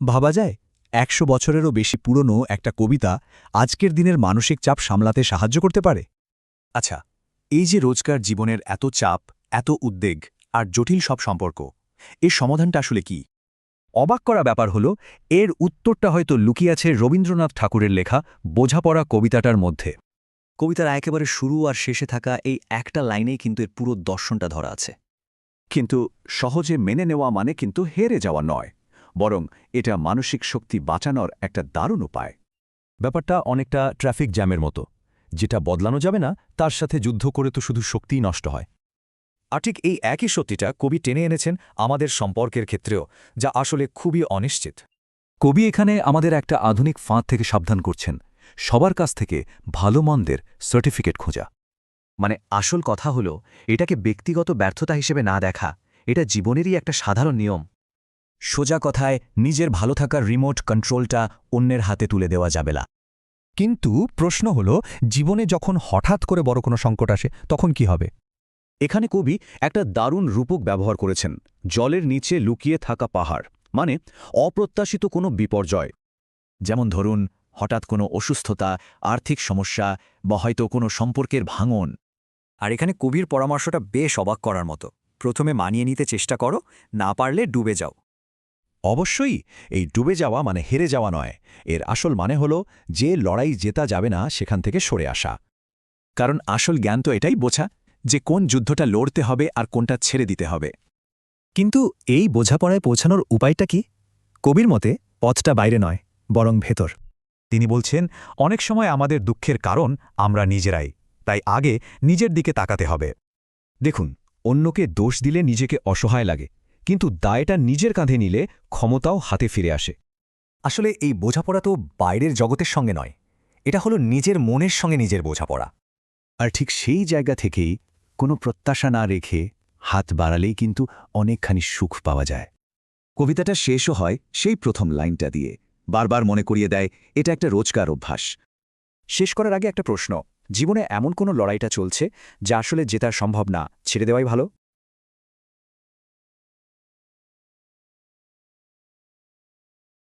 ভাবা যায়, একশো বছরেরও বেশি পুরনো একটা কবিতা আজকের দিনের মানসিক চাপ সামলাতে সাহায্য করতে পারে। আচ্ছা এই যে রোজকার জীবনের এত চাপ, এত উদ্বেগ আর জটিল সব সম্পর্ক, এর সমাধানটা আসলে কি? অবাক করা ব্যাপার হল, এর উত্তরটা হয়তো লুকিয়ে আছে রবীন্দ্রনাথ ঠাকুরের লেখা বোঝাপড়া কবিতাটার মধ্যে। কবিতার একেবারে শুরু আর শেষে থাকা এই একটা লাইনেই কিন্তু এর পুরো দর্শনটা ধরা আছে। কিন্তু সহজে মেনে নেওয়া মানে কিন্তু হেরে যাওয়া নয়। বরং এটা মানসিক শক্তি বাঁচানোর একটা দারুণ উপায়। ব্যাপারটা অনেকটা ট্রাফিক জ্যামের মতো। যেটা বদলানো যাবে না, তার সাথে যুদ্ধ করে তো শুধু শক্তিই নষ্ট হয়। আর ঠিক এই একই সত্যিটা কবি টেনে এনেছেন আমাদের সম্পর্কের ক্ষেত্রেও, যা আসলে খুবই অনিশ্চিত। কবি এখানে আমাদের একটা আধুনিক ফাঁদ থেকে সাবধান করছেন। সবার কাছ থেকে ভালো মন্দের সার্টিফিকেট খোঁজা। মানে আসল কথা হলো, এটাকে ব্যক্তিগত ব্যর্থতা হিসেবে না দেখা, এটা জীবনেরই একটা সাধারণ নিয়ম। সোজা কথায়, নিজের ভালো থাকার রিমোট কন্ট্রোলটা অন্যের হাতে তুলে দেওয়া যাবে না। কিন্তু প্রশ্ন হল, জীবনে যখন হঠাৎ করে বড় কোনো সংকট আসে, তখন কি হবে? এখানে কবি একটা দারুণ রূপক ব্যবহার করেছেন, জলের নিচে লুকিয়ে থাকা পাহাড় মানে অপ্রত্যাশিত কোনো বিপর্যয়। যেমন ধরুন, হঠাৎ কোনো অসুস্থতা, আর্থিক সমস্যা, বা হয়তো কোনো সম্পর্কের ভাঙন। আর এখানে কবির পরামর্শটা বেশ অবাক করার মতো। প্রথমে মানিয়ে নিতে চেষ্টা করো, না পারলে ডুবে যাও। অবশ্যই, এই ডুবে যাওয়া মানে হেরে যাওয়া নয়। এর আসল মানে হল, যে লড়াই জেতা যাবে না, সেখান থেকে সরে আসা। কারণ আসল জ্ঞান তো এটাই বোঝা, যে কোন যুদ্ধটা লড়তে হবে আর কোনটা ছেড়ে দিতে হবে। কিন্তু এই বোঝাপড়ায় পৌঁছানোর উপায়টা কি? কবির মতে, পথটা বাইরে নয়, বরং ভেতর। তিনি বলছেন, অনেক সময় আমাদের দুঃখের কারণ আমরা নিজেরাই, তাই আগে নিজের দিকে তাকাতে হবে। দেখুন, অন্যকে দোষ দিলে নিজেকে অসহায় লাগে। কিন্তু দায়টা নিজের কাঁধে নিলে ক্ষমতাও হাতে ফিরে আসে। আসলে এই বোঝাপড়া তো বাইরের জগতের সঙ্গে নয়। এটা হলো নিজের মনের সঙ্গে নিজের বোঝাপড়া। আর ঠিক সেই জায়গা থেকেই কোনো প্রত্যাশা না রেখে হাত বাড়ালেই কিন্তু অনেকখানি সুখ পাওয়া যায়। কবিতাটা শেষও হয় সেই প্রথম লাইনটা দিয়ে। বারবার মনে করিয়ে দেয়, এটা একটা রোজকার অভ্যাস। শেষ করার আগে একটা প্রশ্ন, জীবনে এমন কোনো লড়াইটা চলছে যা আসলে জেতা সম্ভব না, ছেড়ে দেওয়াই ভালো?